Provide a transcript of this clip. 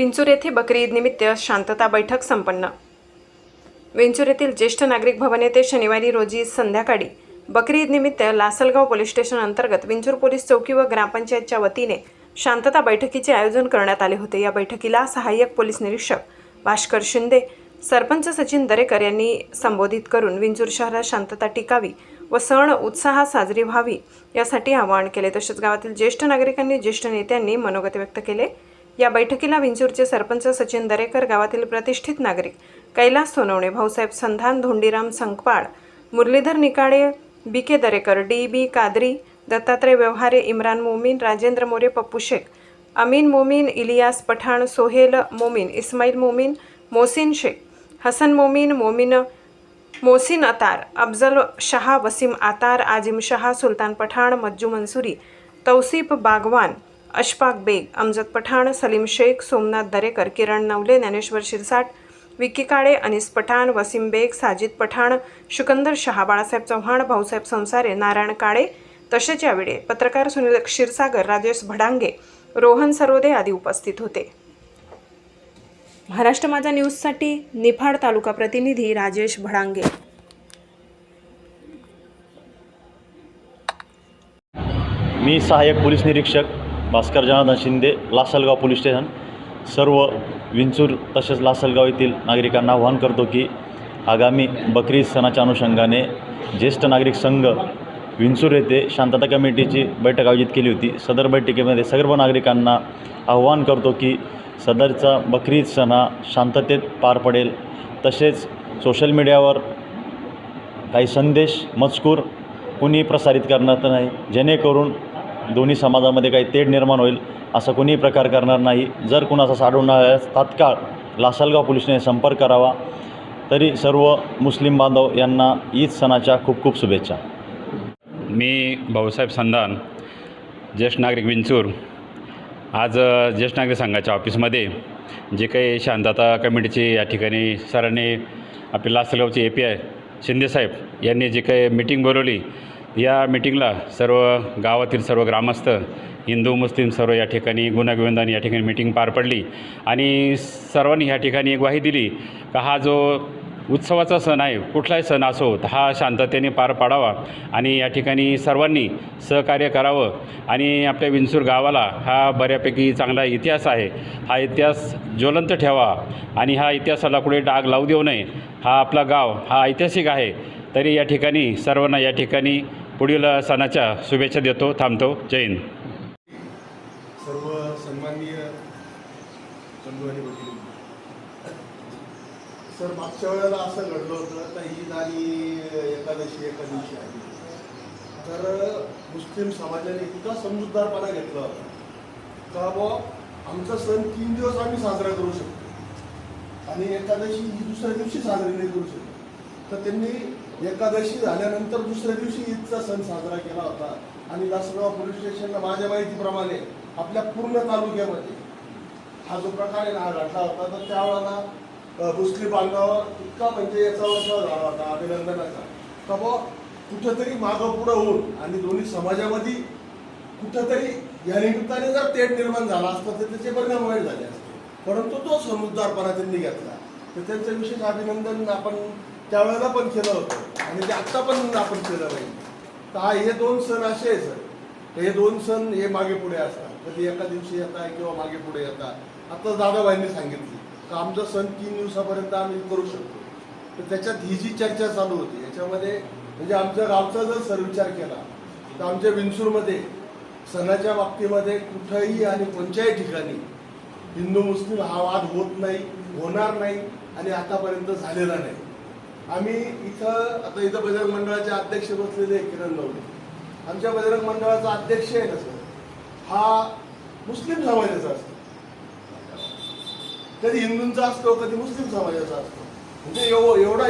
विंचूर येथे बकरी ईद निमित्त शांतता बैठक संपन्न. विंचूर येथील ज्येष्ठ नागरिक भवन येथे शनिवारी रोजी संध्याकाळी बकरी ईदनिमित्त लासलगाव पोलीस स्टेशन अंतर्गत विंचूर पोलीस चौकी व ग्रामपंचायतच्या वतीने शांतता बैठकीचे आयोजन करण्यात आले होते. या बैठकीला सहाय्यक पोलीस निरीक्षक भास्कर शिंदे सरपंच सचिन दरेकर यांनी संबोधित करून विंचूर शहरात शांतता टिकावी व सण उत्साहात साजरी व्हावी यासाठी आवाहन केले. तसेच गावातील ज्येष्ठ नागरिकांनी ज्येष्ठ नेत्यांनी मनोगत व्यक्त केले. या बैठकीला विंचूरचे सरपंच सचिन दरेकर गावातील प्रतिष्ठित नागरिक Kailas Sonawane Bhausaheb Sandhan Dhondiram Sankpal Muralidhar Nikale B K Darekar D B Qadri Dattatray Vyavahare Imran Momin Rajendra More Pappu Shaikh Amin Momin Ilyas Pathan Sohail Momin Ismail Momin Mohsin Shaikh Hasan Momin Momin Mohsin Attar Afzal Shah Wasim Attar Azim Shah Sultan Pathan Majju Mansuri Tausif Bagwan Ashfaq Baig Amjad Pathan Salim Shaikh Somnath Darekar Kiran Navale Dnyaneshwar Shirsat Vicky Kale Anis Pathan Wasim Baig Sajid Pathan Shukandar Shah Balasaheb Chavan Bhausaheb Sansare Narayan Kale तसेच यावेळी पत्रकार सुनील क्षीरसागर राजेश भडांगे रोहन सरोदे आदी उपस्थित होते. महाराष्ट्र माझा न्यूजसाठी निफाड तालुका प्रतिनिधी राजेश भडांगे. मी सहाय्यक पोलीस निरीक्षक भास्कर जनार्दन शिंदे लासलगाव पोलीस स्टेशन. सर्व विंचूर तसेच लासलगाव येथील नागरिकांना आवाहन करतो की आगामी बकरी सणाच्या अनुषंगाने ज्येष्ठ नागरिक संघ विंचूर येथे शांतता कमिटीची बैठक आयोजित केली होती. सदर बैठकीमध्ये सर्व नागरिकांना आव्हान करतो की सदरचा बकरी सण हा शांततेत पार पडेल. तसेच सोशल मीडियावर काही संदेश मजकूर कुणी प्रसारित करणार नाही जेणेकरून दोन्ही समाजामध्ये काही तेढ निर्माण होईल असा कोणीही प्रकार करणार नाही. जर कुणाचा साडून आल्यास तात्काळ लासलगाव पोलिसने संपर्क करावा तरी सर्व मुस्लिम बांधव यांना ईद सणाच्या खूप खूप शुभेच्छा. मी भाऊसाहेब संधान ज्येष्ठ नागरिक विंचूर. आज ज्येष्ठ नागरिक संघाच्या ऑफिसमध्ये जे काही शांतता कमिटीची या ठिकाणी सरांनी आपली लासलगावचे ए पी आय शिंदेसाहेब यांनी जे काही मीटिंग बोलवली या मीटिंगला सर्व गावातील सर्व ग्रामस्थ हिंदू मुस्लिम सर्व या ठिकाणी गुण्यागोविंदाने या ठिकाणी मीटिंग पार पडली. आणि सर्वांनी ह्या ठिकाणी एक ग्वाही दिली का हा जो उत्सवाचा सण आहे कुठलाही सण असो हा शांततेने पार पाडावा आणि या ठिकाणी सर्वांनी सहकार्य करावं. आणि आपल्या विंचूर गावाला हा बऱ्यापैकी चांगला इतिहास आहे. हा इतिहास ज्वलंत ठेवा आणि हा इतिहासाला कुठे डाग लावू देऊ नये. हा आपला गाव हा ऐतिहासिक आहे. तरी या ठिकाणी सर्वांना या ठिकाणी पुढील सणाच्या शुभेच्छा देतो थांबतो. जय हिंद. सर्व सन्माननीय सर मागच्या वेळेला असं घडलं होतं तर ईद आणि एकादशी एका दिवशी आली तर मुस्लिम समाजाने इतका समजूतदारपणा घेतला होता. का बुवा आमचा सण तीन दिवस आम्ही साजरा करू शकतो. आणि एकादशी ही दुसऱ्या दिवशी साजरी नाही करू शकतो. तर त्यांनी एकादशी झाल्यानंतर दुसऱ्या दिवशी ईदचा सण साजरा केला होता. आणि लासलगाव पोलीस स्टेशनला माझ्या माहितीप्रमाणे आपल्या पूर्ण तालुक्यामध्ये हा जो प्रकार आहे ना हा घडला होता तर त्यावेळेला मुस्लिम बांधवावर इतका म्हणजे याचा उत्सव झाला होता अभिनंदनाचा. तर बुवा कुठंतरी मागं पुढं होऊन आणि दोन्ही समाजामध्ये कुठंतरी या निमित्ताने जर तेढ निर्माण झाला असता तर त्याचे परिणाम वाईट झाले असते. परंतु तो समजदारपणा त्यांनी घेतला तर त्यांचं विशेष अभिनंदन आपण त्यावेळेला पण केलं होतं. आणि ते म्हणजे आत्ता पण आपण केलं पाहिजे तर हा हे दोन सण असे आहे सर. हे दोन सण हे मागे पुढे असतात. कधी एका दिवशी येतात किंवा मागे पुढे येतात. आता दादाबाईंनी सांगितली तर आमचा सण तीन दिवसापर्यंत आम्ही करू शकतो. तर त्याच्यात ही जी चर्चा चालू होती याच्यामध्ये म्हणजे आमच्या गावचा जर सर विचार केला तर आमच्या विंचूरमध्ये सणाच्या बाबतीमध्ये कुठंही आणि कोणत्याही ठिकाणी हिंदू मुस्लिम हा वाद होत नाही होणार नाही आणि आतापर्यंत झालेला नाही. आम्ही इथं आता इथं बजरंग मंडळाचे अध्यक्ष बसलेले आहे किरण नवले आमच्या बजरंग मंडळाचा अध्यक्ष आहे ना सर? हा मुस्लिम समाजाचा असतो. कधी हिंदूंचा असतो कधी मुस्लिम समाजाचा असतो. म्हणजे एव- एवढा